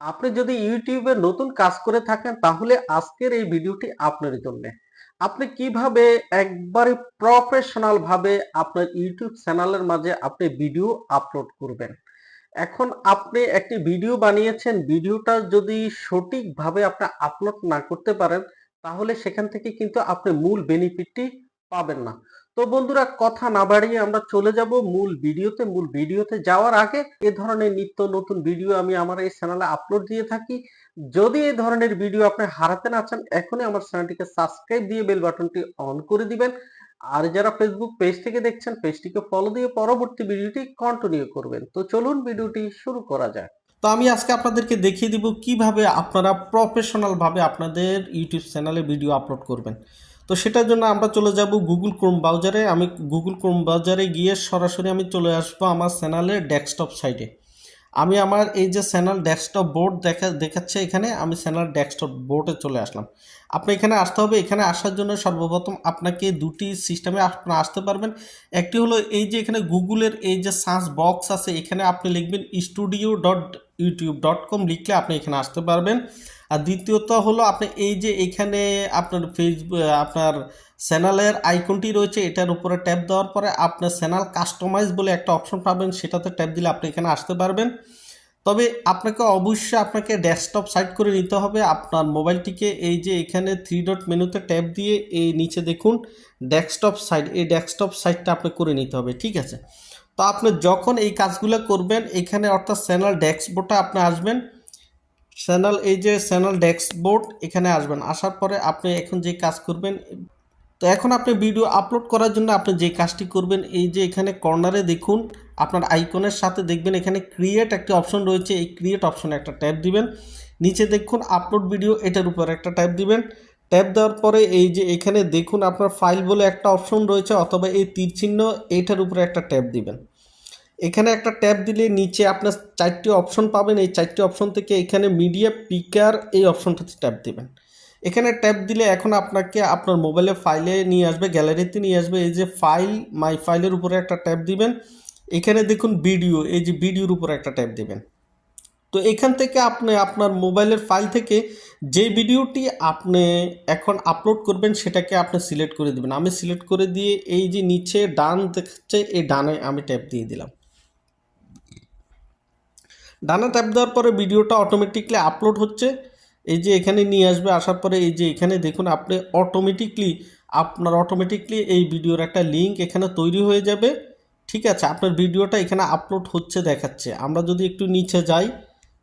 আপনি যদি ইউটিউবে নতুন কাজ করে থাকেন, তাহলে আজকের এই ভিডিওটি আপনার জন্য। আপনি কীভাবে একবারে প্রফেশনাল ভাবে আপনার ইউটিউব চ্যানেলের মাঝে আপনি ভিডিও আপলোড করবেন? এখন আপনি একটি ভিডিও বানিয়েছেন, ভিডিওটা যদি সঠিকভাবে আপনি আপলোড না করতে পারেন, তাহলে সেখান থেকে কিন্তু আপনি মূল বেনিফিটটি পাবেন না। তো বন্ধুরা, কথা না বাড়িয়ে আমরা চলে যাব মূল ভিডিওতে। মূল ভিডিওতে যাওয়ার আগে এ ধরনের নিত্য নতুন ভিডিও আমি আমার এই চ্যানেলে আপলোড দিয়ে থাকি। যদি এই ধরনের ভিডিও আপনি হারাতে না চান, এখনই আমার চ্যানেলটিকে সাবস্ক্রাইব দিয়ে বেল বাটনটি অন করে দিবেন। আর যারা ফেসবুক পেজ থেকে দেখছেন পেজটিকে ফলো দিয়ে পরবর্তী ভিডিওটি কন্টিনিউ করবেন। তো চলুন ভিডিওটি শুরু করা যাক। তো আমি আজকে আপনাদেরকে দেখিয়ে দিব কীভাবে আপনারা প্রফেশনালভাবে আপনাদের ইউটিউব চ্যানেলে ভিডিও আপলোড করবেন। তো সেটার জন্য আমরা চলে যাব গুগল ক্রোম ব্রাউজারে আমি গুগল ক্রোম ব্রাউজারে গিয়ে সরাসরি আমি চলে আসব আমার চ্যানেলের ডেস্কটপ সাইটে আমি আমার এই যে চ্যানেল ডেস্কটপ বোর্ড দেখা, দেখাচ্ছে এখানে, আমি চ্যানেল ডেস্কটপ বোর্ডে চলে আসলাম। আপনি এখানে আসতে হবে। এখানে আসার জন্য সর্বপ্রথম আপনাকে দুটি সিস্টেমে আপনারা আসতে পারবেন। একটি হলো এই যে এখানে গুগলের এই যে সার্চ বক্স আছে, এখানে আপনি লিখবেন studio dot YouTube dot com লিখলে আপনি এখানে আসতে পারবেন। আর দ্বিতীয়ত হলো আপনি এই যে এখানে আপনার ফেসবুক আপনার চ্যানেলের আইকনটি রয়েছে, এটার উপরে ট্যাপ দেওয়ার পরে আপনার চ্যানেল কাস্টমাইজ বলে একটা অপশন পাবেন, সেটাতে ট্যাপ দিলে আপনি এখানে আসতে পারবেন। তবে আপনাকে অবশ্যই আপনাকে ডেস্কটপ সাইট করে নিতে হবে, আপনার মোবাইলটিকে এই যে এখানে থ্রি ডট মেনুতে ট্যাপ দিয়ে এই নিচে দেখুন ডেস্কটপ সাইট এই ডেস্কটপ সাইটটা আপনি করে নিতে হবে, ঠিক আছে? তো আপনি যখন এই কাজগুলো করবেন, এখানে অর্থাৎ চ্যানেল ডেস্কবোর্ডে আপনি আসবেন চ্যানেল, এই যে চ্যানেল ডেস্কবোর্ড এখানে আসবেন। আসার পরে আপনি এখন যে কাজ করবেন, তো এখন আপনি ভিডিও আপলোড করার জন্য আপনি যে কাজটি করবেন, এই যে এখানে কর্নারে দেখুন, আপনার আইকনের সাথে দেখবেন, এখানে ক্রিয়েট একটি অপশন রয়েছে। এই ক্রিয়েট অপশনে একটা ট্যাপ দিবেন। নিচে দেখুন আপলোড ভিডিও এটার উপর একটা ট্যাপ দিবেন। ট্যাপ দেওয়ার পরে এই যে এখানে দেখুন, আপনার ফাইল বলে একটা অপশন রয়েছে, অথবা এই তীর চিহ্ন এইটার উপরে একটা ট্যাপ দিবেন। এখানে একটা ট্যাপ দিলে নিচে আপনার চারটি অপশন পাবেন। এই চারটি অপশন থেকে এখানে মিডিয়া পিকার এই অপশনটাতে ট্যাপ দেবেন। এখানে ট্যাপ দিলে এখন আপনাকে আপনার মোবাইলে ফাইলে নিয়ে আসবে গ্যালারিতে নিয়ে আসবে। এই যে ফাইল মাই ফাইলের উপরে একটা ট্যাপ দিবেন। এখানে দেখুন ভিডিও এই যে ভিডিওর উপরে একটা ট্যাপ দিবেন। তো এখান থেকে আপনি আপনার মোবাইলের ফাইল থেকে যে ভিডিওটি আপনি এখন আপলোড করবেন, সেটাকে আপনি সিলেক্ট করে দিবেন। আমি সিলেক্ট করে দিয়ে এই যে নিচে, ডান দেখাচ্ছে এই ডানে আমি ট্যাপ দিয়ে দিলাম। ডানা ট্যাপ দেওয়ার পরে ভিডিওটা অটোমেটিকলি আপলোড হচ্ছে। এই যে এখানে নিয়ে আসবে, আসার পরে এই যে এখানে দেখুন, আপনি অটোমেটিকলি আপনার অটোমেটিকলি এই ভিডিওর একটা লিঙ্ক এখানে তৈরি হয়ে যাবে। ঠিক আছে, আপনার ভিডিওটা এখানে আপলোড হচ্ছে দেখাচ্ছে। আমরা যদি একটু নিচে যাই,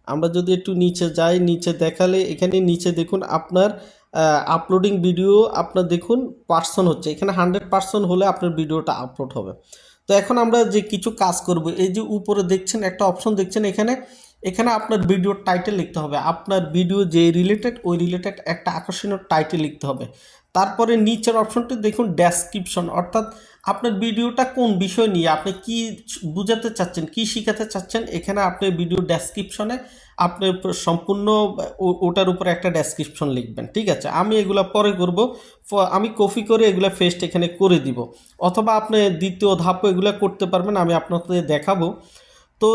আমরা যদি একটু নিচে যাই, নিচে দেখালে এখানে নিচে দেখুন, আপনার আপলোডিং ভিডিও আপনার দেখুন পার্সন হচ্ছে। এখানে হান্ড্রেড পার্সেন্ট হলে আপনার ভিডিওটা আপলোড হবে। তো এখন আমরা যে কিছু কাজ করব, এই যে উপরে দেখছেন একটা অপশন দেখছেন এখানে এখানে আপনার ভিডিওর টাইটেল লিখতে হবে। আপনার ভিডিও যে রিলেটেড ওই রিলেটেড একটা আকর্ষণীয় টাইটেল লিখতে হবে। তারপরে নিচের অপশনটি দেখুন ডেসক্রিপশন অর্থাৎ আপনার ভিডিওটা কোন বিষয় নিয়ে, আপনি কি বুঝাতে চাচ্ছেন, কি শিখাতে চাচ্ছেন, এখানে আপনি ভিডিও ডেসক্রিপশনে আপনি সম্পূর্ণ ওটার উপরে একটা ডেসক্রিপশন লিখবেন, ঠিক আছে? আমি এগুলো পরে করব আমি কপি করে এগুলো ফেস্ট এখানে করে দিব। অথবা আপনি দ্বিতীয় ধাপও এগুলো করতে পারবেন, আমি আপনাদের দেখাবো। তো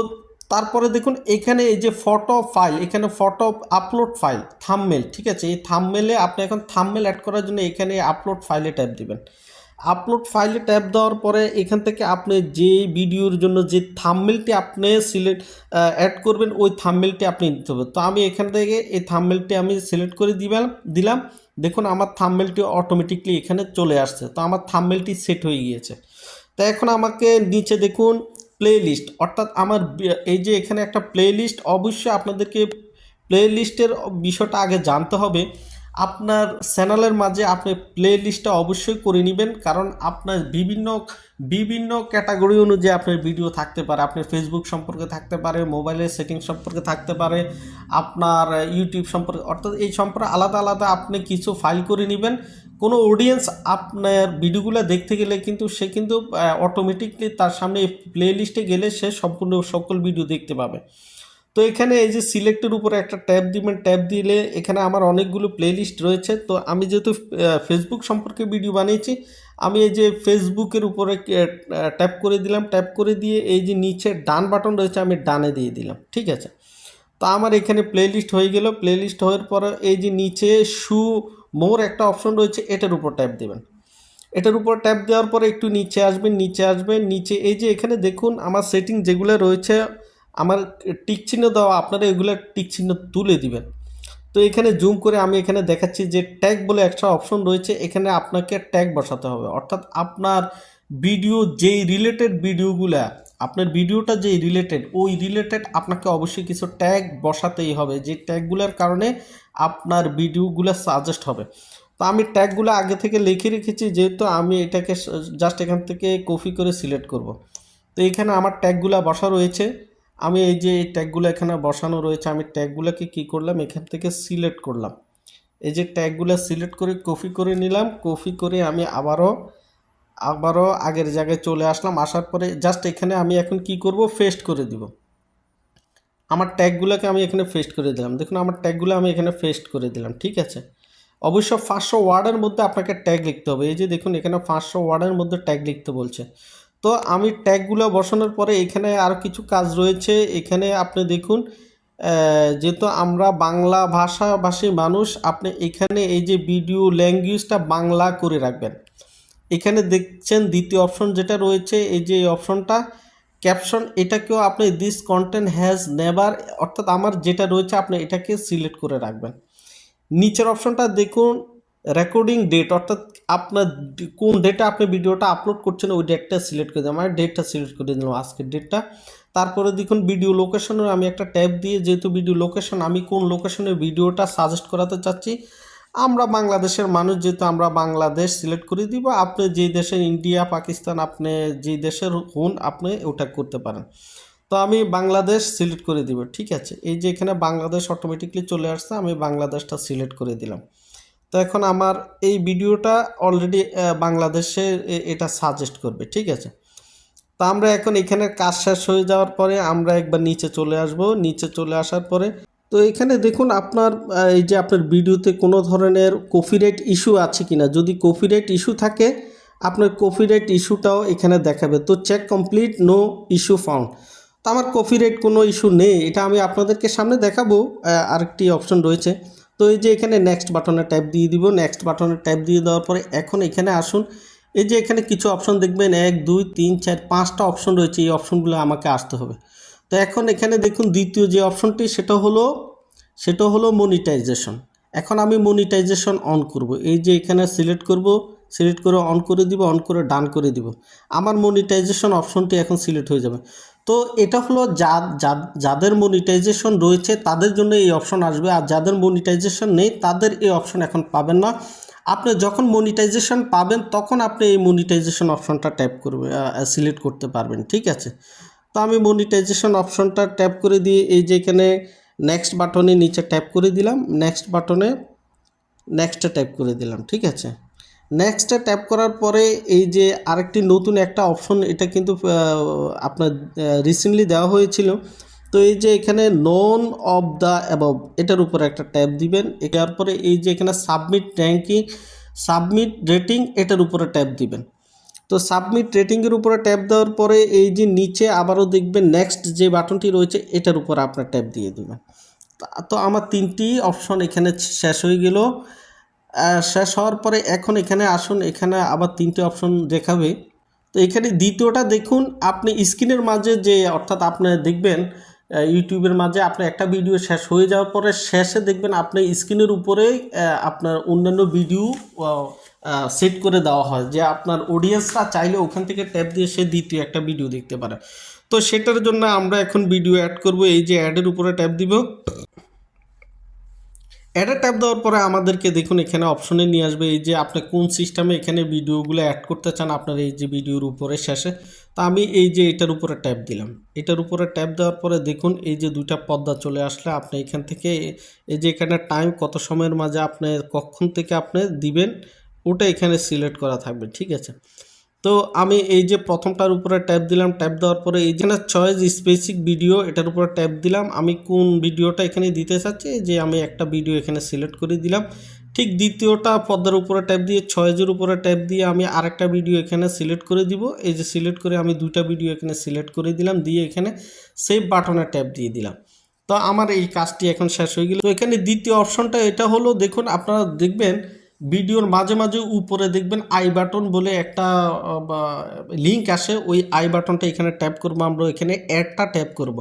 তারপরে দেখুন, এখানে এই যে ফটো ফাইল এখানে ফটো আপলোড ফাইল থামমেল ঠিক আছে? এই থামমেলে আপনি এখন থামমেল অ্যাড করার জন্য এখানে আপলোড ফাইলে ট্যাপ দিবেন। আপলোড ফাইলে ট্যাপ দেওয়ার পরে এখান থেকে আপনি যে ভিডিওর জন্য যে থামমেলটি আপনি সিলেক্ট অ্যাড করবেন, ওই থামমেলটি আপনি দিতে হবে। তো আমি এখান থেকে এই থামমেলটি আমি সিলেক্ট করে দিলাম দিলাম। দেখুন, আমার থামমেলটি অটোমেটিকলি এখানে চলে আসছে। তো আমার থামমেলটি সেট হয়ে গিয়েছে। তো এখন আমাকে নিচে দেখুন প্লে লিস্ট অর্থাৎ আমার এই যে এখানে একটা প্লে লিস্ট অবশ্যই আপনাদেরকে প্লে লিস্টের বিষয়টা আগে জানতে হবে। আপনার চ্যানেলের মাঝে আপনি প্লে লিস্টটা অবশ্যই করে নেবেন, কারণ আপনার বিভিন্ন বিভিন্ন ক্যাটাগরি অনুযায়ী আপনার ভিডিও থাকতে পারে। আপনার ফেসবুক সম্পর্কে থাকতে পারে মোবাইলের সেটিং সম্পর্কে থাকতে পারে, আপনার ইউটিউব সম্পর্কে, অর্থাৎ এই সম্পর্কে আলাদা আলাদা আপনি কিছু ফাইল করে নেবেন। কোনো অডিয়েন্স আপনার ভিডিওগুলো দেখতে গেলে কিন্তু সে কিন্তু অটোমেটিকলি তার সামনে প্লে লিস্টে গেলে সে সম্পূর্ণ সকল ভিডিও দেখতে পাবে। তো এখানে এই যে সিলেক্টের উপরে একটা ট্যাব দিবেন, ট্যাব দিলে এখানে আমার অনেকগুলো প্লেলিস্ট রয়েছে। তো আমি যেহেতু ফেসবুক সম্পর্কে ভিডিও বানিয়েছি, আমি এই যে ফেসবুকের উপরে ট্যাপ করে দিলাম। ট্যাপ করে দিয়ে এই যে নিচে ডান বাটন রয়েছে, আমি ডানে দিয়ে দিলাম। ঠিক আছে? তো আমার এখানে প্লেলিস্ট হয়ে গেল। প্লেলিস্ট হওয়ার পরে এই যে নিচে শু মোর একটা অপশন রয়েছে, এটার উপর ট্যাপ দেবেন। এটার উপর ট্যাপ দেওয়ার পরে একটু নিচে আসবেন নিচে আসবেন, নিচে এই যে এখানে দেখুন, আমার সেটিং যেগুলো রয়েছে আমার টিক চিহ্ন দেওয়া, আপনারা এগুলো টিক চিহ্ন তুলে দিবেন। তো এখানে জুম করে আমি এখানে দেখাচ্ছি যে ট্যাগ বলে একটা অপশন রয়েছে, এখানে আপনাকে ট্যাগ বসাতে হবে। অর্থাৎ আপনার ভিডিও যেই রিলেটেড ভিডিওগুলা আপনার ভিডিওটা যেই রিলেটেড ওই রিলেটেড আপনাকে অবশ্যই কিছু ট্যাগ বসাতেই হবে। যে ট্যাগগুলোর কারণে আপনার ভিডিওগুলো সাজেস্ট হবে। তো আমি ট্যাগগুলো আগে থেকে লিখে রেখেছি, যেহেতু আমি এটাকে জাস্ট এখান থেকে কপি করে সিলেক্ট করব। তো এখানে আমার ট্যাগগুলো বসা রয়েছে। আমি এই যে এই ট্যাগগুলো এখানে বসানো রয়েছে, আমি ট্যাগগুলোকে কী করলাম? এখান থেকে সিলেক্ট করলাম। এই যে ট্যাগগুলো সিলেক্ট করে কপি করে নিলাম। কপি করে আমি আবারও আবারও আগের জায়গায় চলে আসলাম। আসার পরে জাস্ট এখানে আমি এখন কি করব? ফেস্ট করে দিব। আমার ট্যাগগুলোকে আমি এখানে ফেস্ট করে দিলাম। দেখুন, আমার ট্যাগগুলো আমি এখানে ফেস্ট করে দিলাম, ঠিক আছে? অবশ্য পাঁচশো ওয়ার্ডের মধ্যে আপনাকে ট্যাগ লিখতে হবে। এই যে দেখুন, এখানে পাঁচশো ওয়ার্ডের মধ্যে ট্যাগ লিখতে বলছে। তো আমি ট্যাগগুলো বসানোর পরে এখানে আর কিছু কাজ রয়েছে। এখানে আপনি দেখুন যেহেতু আমরা বাংলা ভাষাভাষী মানুষ, আপনি এখানে এই যে ভিডিও ল্যাঙ্গুয়েজটা বাংলা করে রাখবেন। এখানে দেখছেন দ্বিতীয় অপশন যেটা রয়েছে, এই যে অপশনটা ক্যাপশন এটাকেও আপনি দিস কন্টেন্ট হ্যাজ নেভার অর্থাৎ আমার যেটা রয়েছে, আপনি এটাকে সিলেক্ট করে রাখবেন। নিচের অপশনটা দেখুন রেকর্ডিং ডেট অর্থাৎ আপনার কোন ডেটে আপনি ভিডিওটা আপলোড করছেন, ওই ডেটটা সিলেক্ট করে দিলাম। আমি ডেটটা সিলেক্ট করে দিলাম আজকের ডেটটা তারপরে দেখুন ভিডিও লোকেশনের আমি একটা ট্যাব দিয়ে, যেহেতু ভিডিও লোকেশন আমি কোন লোকেশনে ভিডিওটা সাজেস্ট করাতে চাচ্ছি, আমরা বাংলাদেশের মানুষ, যেহেতু আমরা বাংলাদেশ সিলেক্ট করে দিব, আপনি যেই দেশের ইন্ডিয়া পাকিস্তান আপনি যেই দেশের হন, আপনি ওটা করতে পারেন। তো আমি বাংলাদেশ সিলেক্ট করে দিব, ঠিক আছে? এই যে এখানে বাংলাদেশ অটোমেটিকলি চলে আসছে, আমি বাংলাদেশটা সিলেক্ট করে দিলাম। তো এখন আমার এই ভিডিওটা অলরেডি বাংলাদেশে এটা সাজেস্ট করবে, ঠিক আছে? তো আমরা এখন এখানে কাজ শেষ হয়ে যাওয়ার পরে আমরা একবার নিচে চলে আসব। নিচে চলে আসার পরে, তো এখানে দেখুন আপনার এই যে আপনার ভিডিওতে কোনো ধরনের কপিরাইট ইস্যু আছে কিনা? যদি কপিরাইট ইস্যু থাকে, আপনার কপিরাইট ইস্যুটাও এখানে দেখাবে। তো check complete no issue found তো আমার কপিরাইট কোনো ইস্যু নেই, এটা আমি আপনাদেরকে সামনে দেখাবো আরেকটি অপশন রয়েছে। তো এই যে এখানে নেক্সট বাটনে ট্যাপ দিয়ে দিব নেক্সট বাটনে ট্যাপ দিয়ে দেওয়ার পরে এখন এখানে আসুন। এই যে এখানে কিছু অপশন দেখবেন, এক, দুই, তিন, চার, পাঁচটা অপশন রয়েছে, এই অপশনগুলো আমাকে আসতে হবে। তো এখন এখানে দেখুন দ্বিতীয় যে অপশনটি সেটা হলো সেটা হলো মনিটাইজেশন এখন আমি মনিটাইজেশন অন করব। এই যে এখানে সিলেক্ট করব সিলেক্ট করে অন করে দিব অন করে ডান করে দিব। আমার মনিটাইজেশন অপশনটি এখন সিলেক্ট হয়ে যাবে। তো এটা হলো যা যাদের মনিটাইজেশন রয়েছে তাদের জন্য এই অপশন আসবে। আর যাদের মনিটাইজেশন নেই তাদের এই অপশন এখন পাবেন না। আপনি যখন মনিটাইজেশন পাবেন তখন আপনি এই মনিটাইজেশন অপশনটা ট্যাপ করবে সিলেক্ট করতে পারবেন, ঠিক আছে? তো আমি মনিটাইজেশন অপশনটা ট্যাপ করে দিয়ে এই যে এখানে নেক্সট বাটনে নিচে ট্যাপ করে দিলাম। নেক্সট বাটনে নেক্সটটা ট্যাপ করে দিলাম, ঠিক আছে? নেক্সটে ট্যাপ করার পরে এই যে আরেকটি নতুন একটা অপশন এটা কিন্তু আপনার রিসেন্টলি দেওয়া হয়েছিল। তো এই যে এখানে নন অফ দ্য অ্যাবভ এটার উপরে একটা ট্যাপ দিবেন। এটার পরে এই যে এখানে সাবমিট র্যাঙ্কিং সাবমিট রেটিং এটার উপরে ট্যাপ দিবেন। তো সাবমিট রেটিংয়ের উপরে ট্যাপ দেওয়ার পরে এই যে নিচে আবারও দেখবেন নেক্সট যে বাটনটি রয়েছে, এটার উপরে আপনার ট্যাপ দিয়ে দেবেন। তো আমার তিনটি অপশন এখানে শেষ হয়ে গেল। শেষ হওয়ার পরে এখন এখানে আসুন, এখানে আবার তিনটে অপশন দেখাবে। তো এখানে দ্বিতীয়টা দেখুন, আপনি স্ক্রিনের মাঝে যে, অর্থাৎ আপনি দেখবেন ইউটিউবের মাঝে আপনার একটা ভিডিও শেষ হয়ে যাওয়ার পরে শেষে দেখবেন আপনি স্ক্রিনের উপরে আপনার অন্যান্য ভিডিও সেট করে দেওয়া হয় যে আপনার অডিয়েন্সরা চাইলে ওখান থেকে ট্যাপ দিয়ে সে দ্বিতীয় একটা ভিডিও দেখতে পারে। তো সেটার জন্য আমরা এখন ভিডিও অ্যাড করব, এই যে অ্যাডের উপরে ট্যাপ দিব। অ্যাডে ট্যাপ দেওয়ার পরে আমাদেরকে দেখুন, এখানে অপশনে নিয়ে আসবে এই যে আপনি কোন সিস্টেমে এখানে ভিডিওগুলো অ্যাড করতে চান আপনার এই যে ভিডিওর উপরে শেষে। তো আমি এই যে এটার উপরে ট্যাপ দিলাম। এটার উপরে ট্যাপ দেওয়ার পরে দেখুন, এই যে দুইটা পর্দা চলে আসলে আপনি এখান থেকে এই যে এখানে টাইম কত সময়ের মাঝে আপনি কখন থেকে আপনি দিবেন, ওটা এখানে সিলেক্ট করা থাকবে, ঠিক আছে? তো আমি এই যে প্রথমটার উপরে ট্যাপ দিলাম ট্যাপ দেওয়ার পরে এই যে চয়েস স্পেসিক ভিডিও এটার উপরে ট্যাপ দিলাম। আমি কোন ভিডিওটা এখানে দিতে চাচ্ছি? যে আমি একটা ভিডিও এখানে সিলেক্ট করে দিলাম। ঠিক দ্বিতীয়টা পর্দার উপরে ট্যাপ দিয়ে ছয়েজের উপরে ট্যাপ দিয়ে আমি আরেকটা ভিডিও এখানে সিলেক্ট করে দিব। এই যে সিলেক্ট করে আমি দুইটা ভিডিও এখানে সিলেক্ট করে দিলাম, দিয়ে এখানে সেভ বাটনে ট্যাপ দিয়ে দিলাম। তো আমার এই কাজটি এখন শেষ হয়ে গেল। তো এখানে দ্বিতীয় অপশনটা এটা হলো, দেখুন, আপনারা দেখবেন ভিডিওর মাঝে মাঝে উপরে দেখবেন আই বাটন বলে একটা লিঙ্ক আসে, ওই আই বাটনটা এখানে ট্যাপ করব, আমরা এখানে অ্যাডটা ট্যাপ করব।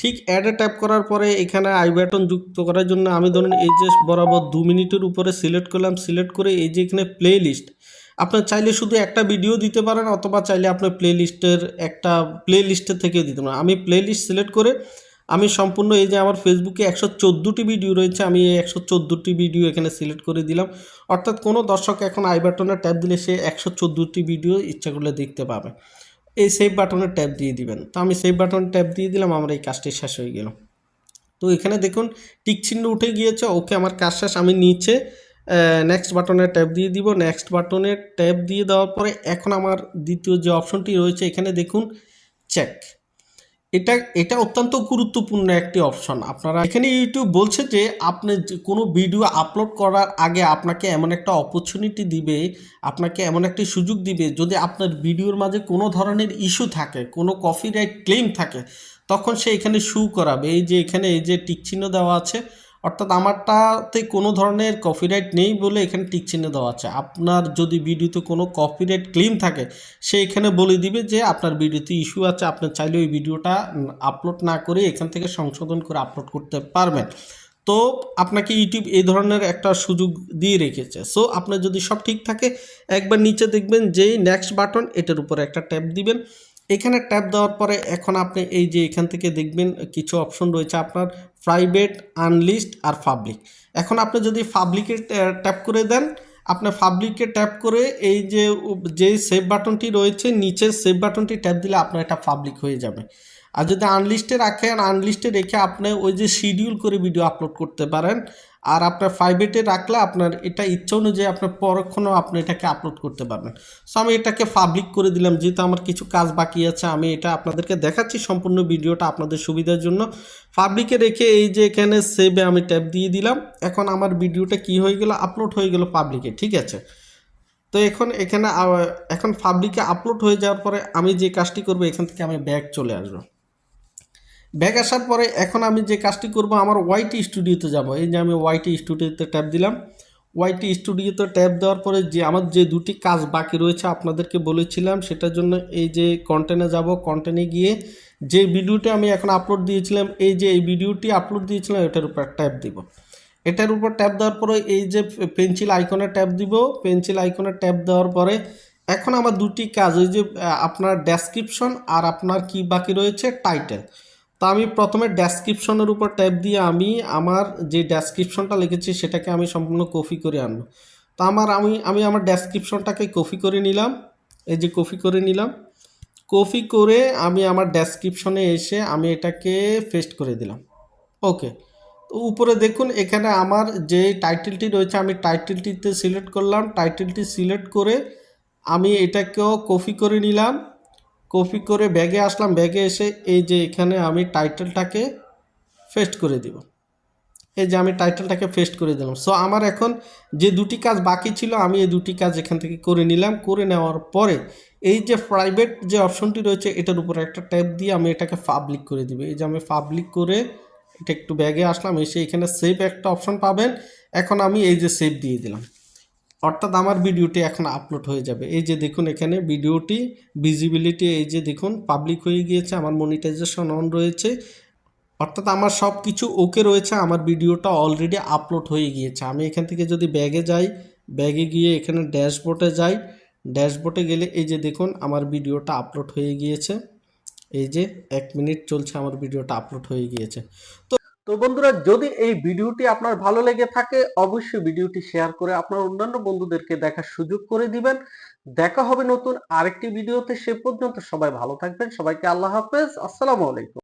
ঠিক অ্যাডে ট্যাপ করার পরে এখানে আই বাটন যুক্ত করার জন্য আমি ধরুন এই যে বরাবর দু মিনিটের উপরে সিলেক্ট করলাম সিলেক্ট করে এই যে এখানে প্লে লিস্ট আপনার চাইলে শুধু একটা ভিডিও দিতে পারেন, অথবা চাইলে আপনার প্লে লিস্টের একটা প্লে লিস্টের থেকে দিতে পারেন আমি প্লে লিস্ট সিলেক্ট করে আমি সম্পূর্ণ এই যে আমার ফেসবুকে একশো চোদ্দোটি ভিডিও রয়েছে, আমি এই একশো চোদ্দোটি ভিডিও এখানে সিলেক্ট করে দিলাম। অর্থাৎ কোনো দর্শক এখন আই বাটনে ট্যাপ দিলে সে একশো চোদ্দোটি ভিডিও ইচ্ছা করলে দেখতে পাবে। এই সেভ বাটনে ট্যাপ দিয়ে দিবেন। তো আমি সেভ বাটনে ট্যাপ দিয়ে দিলাম, আমার এই কাজটি শেষ হয়ে গেল। তো এখানে দেখুন, টিক চিহ্ন উঠে গিয়েছে ওকে আমার কাজ শেষ, আমি নিচে নেক্সট বাটনে ট্যাপ দিয়ে দিব। নেক্সট বাটনে ট্যাপ দিয়ে দেওয়ার পরে এখন আমার দ্বিতীয় যে অপশনটি রয়েছে, এখানে দেখুন চেক এটা এটা অত্যন্ত গুরুত্বপূর্ণ একটি অপশন আপনারা এখানে ইউটিউব বলছে যে, আপনি কোনো ভিডিও আপলোড করার আগে আপনাকে এমন একটা অপরচুনিটি দিবে, আপনাকে এমন একটি সুযোগ দিবে, যদি আপনার ভিডিওর মাঝে কোনো ধরনের ইস্যু থাকে, কোনো কপিরাইট ক্লেম থাকে, তখন সে এখানে শু করাবে। এই যে এখানে, এই যে টিক চিহ্ন দেওয়া আছে অর্থাৎ আমারটাতে কোনো ধরনের কপিরাইট নেই বলে এখানে টিক চিহ্ন দেওয়া আছে। আপনার যদি ভিডিওতে কোনো কপিরাইট ক্লেম থাকে, সে এখানে বলে দিবে যে আপনার ভিডিওতে ইস্যু আছে, আপনি চাইলে ওই ভিডিওটা আপলোড না করে এখান থেকে সংশোধন করে আপলোড করতে পারবেন। তো আপনাকে ইউটিউব এই ধরনের একটা সুযোগ দিয়ে রেখেছে। সো আপনার যদি সব ঠিক থাকে, একবার নিচে দেখবেন যেই নেক্সট বাটন এটার উপরে একটা ট্যাপ দিবেন। এখানে ট্যাপ দেওয়ার পরে এখন আপনি এই যে এখান থেকে দেখবেন কিছু অপশন রয়েছে আপনার। প্রাইভেট আনলিস্ট আর পাবলিক এখন আপনি যদি পাবলিকে ট্যাপ করে দেন আপনার পাবলিকে ট্যাপ করে এই যে যে সেভ বাটনটি রয়েছে, নিচের সেভ বাটনটি ট্যাপ দিলে আপনার এটা পাবলিক হয়ে যাবে। আর যদি আনলিস্টে রাখেন আনলিস্টে রেখে আপনি ওই যে শিডিউল করে ভিডিও আপলোড করতে পারেন আর আপনার প্রাইভেটে রাখলে আপনার এটা ইচ্ছা অনুযায়ী আপনার পরক্ষণও আপনি এটাকে আপলোড করতে পারবেন। সো আমি এটাকে পাবলিক করে দিলাম, যেহেতু আমার কিছু কাজ বাকি আছে, আমি এটা আপনাদেরকে দেখাচ্ছি সম্পূর্ণ ভিডিওটা আপনাদের সুবিধার জন্য। পাবলিকে রেখে এই যে এখানে সেভে আমি ট্যাপ দিয়ে দিলাম, এখন আমার ভিডিওটা কি হয়ে গেল আপলোড হয়ে গেল পাবলিকে ঠিক আছে? তো এখন এখানে এখন পাবলিকে আপলোড হয়ে যাওয়ার পরে আমি যে কাজটি করব, এখান থেকে আমি ব্যাক চলে আসব। ব্যাক আসার পরে এখন আমি যে কাজটি করব, আমার ওয়াইটি স্টুডিওতে যাব। এই যে আমি ওয়াইটি স্টুডিওতে ট্যাপ দিলাম। ওয়াইটি স্টুডিওতে ট্যাপ দেওয়ার পরে যে আমার যে দুটি কাজ বাকি রয়েছে আপনাদেরকে বলেছিলাম, সেটার জন্য এই যে কন্টেন্টে যাব কন্টেন্টে গিয়ে যে ভিডিওটি আমি এখন আপলোড দিয়েছিলাম, এই যে এই ভিডিওটি আপলোড দিয়েছিলাম, এটার উপর ট্যাপ দিব। এটার উপর ট্যাপ দেওয়ার পরে এই যে পেন্সিল আইকনে ট্যাপ দিব। পেন্সিল আইকনে ট্যাপ দেওয়ার পরে এখন আমার দুটি কাজ, ওই যে আপনার ডেসক্রিপশন আর আপনার কি বাকি রয়েছে টাইটেল তো আমি প্রথমে ডেসক্রিপশনের উপর ট্যাপ দিয়ে আমি আমার যে ডেসক্রিপশনটা লিখেছি সেটাকে আমি সম্পূর্ণ কপি করে আনব। তো আমার আমি আমি আমার ডেসক্রিপশনটাকে কপি করে নিলাম। এই যে কপি করে নিলাম। কপি করে আমি আমার ডেসক্রিপশনে এসে আমি এটাকে পেস্ট করে দিলাম। ওকে তো উপরে দেখুন, এখানে আমার যে টাইটেলটি রয়েছে, আমি টাইটেলটিতে সিলেক্ট করলাম। টাইটেলটি সিলেক্ট করে আমি এটাকেও কপি করে নিলাম। কপি করে ব্যাগে আসলাম, ব্যাগে এসে এই যে এখানে আমি টাইটেলটাকে ফেস্ট করে দিব। এই যে আমি টাইটেলটাকে ফেস্ট করে দিলাম। সো আমার এখন যে দুটি কাজ বাকি ছিল, আমি এই দুটি কাজ এখান থেকে করে নিলাম। করে নেওয়ার পরে এই যে প্রাইভেট যে অপশনটি রয়েছে, এটার উপরে একটা ট্যাপ দিয়ে আমি এটাকে পাবলিক করে দিব। এই যে আমি পাবলিক করে এটা একটু ব্যাগে আসলাম, এসে এখানে সেভ একটা অপশন পাবেন। এখন আমি এই যে সেভ দিয়ে দিলাম। অর্থাৎ আমার ভিডিওটি এখন আপলোড হয়ে যাবে। এই যে দেখুন এখানে ভিডিওটি ভিজিবিলিটি এই যে দেখুন পাবলিক হয়ে গিয়েছে, আমার মনিটাইজেশন অন রয়েছে। অর্থাৎ আমার সব কিছু ওকে রয়েছে, আমার ভিডিওটা অলরেডি আপলোড হয়ে গিয়েছে। আমি এখান থেকে যদি ব্যাগে যাই ব্যাগে গিয়ে এখানে ড্যাশবোর্ডে যাই ড্যাশবোর্ডে গেলে এই যে দেখুন, আমার ভিডিওটা আপলোড হয়ে গিয়েছে। এই যে এক মিনিট চলছে, আমার ভিডিওটা আপলোড হয়ে গিয়েছে। তো বন্ধুরা, যদি এই ভিডিওটি আপনার ভালো লেগে থাকে, অবশ্যই ভিডিওটি শেয়ার করে আপনার অন্যান্য বন্ধুদেরকে দেখার সুযোগ করে দিবেন। দেখা হবে নতুন আরেকটি ভিডিওতে, সে পর্যন্ত সবাই ভালো থাকবেন। সবাইকে আল্লাহ হাফেজ। আসসালামু আলাইকুম।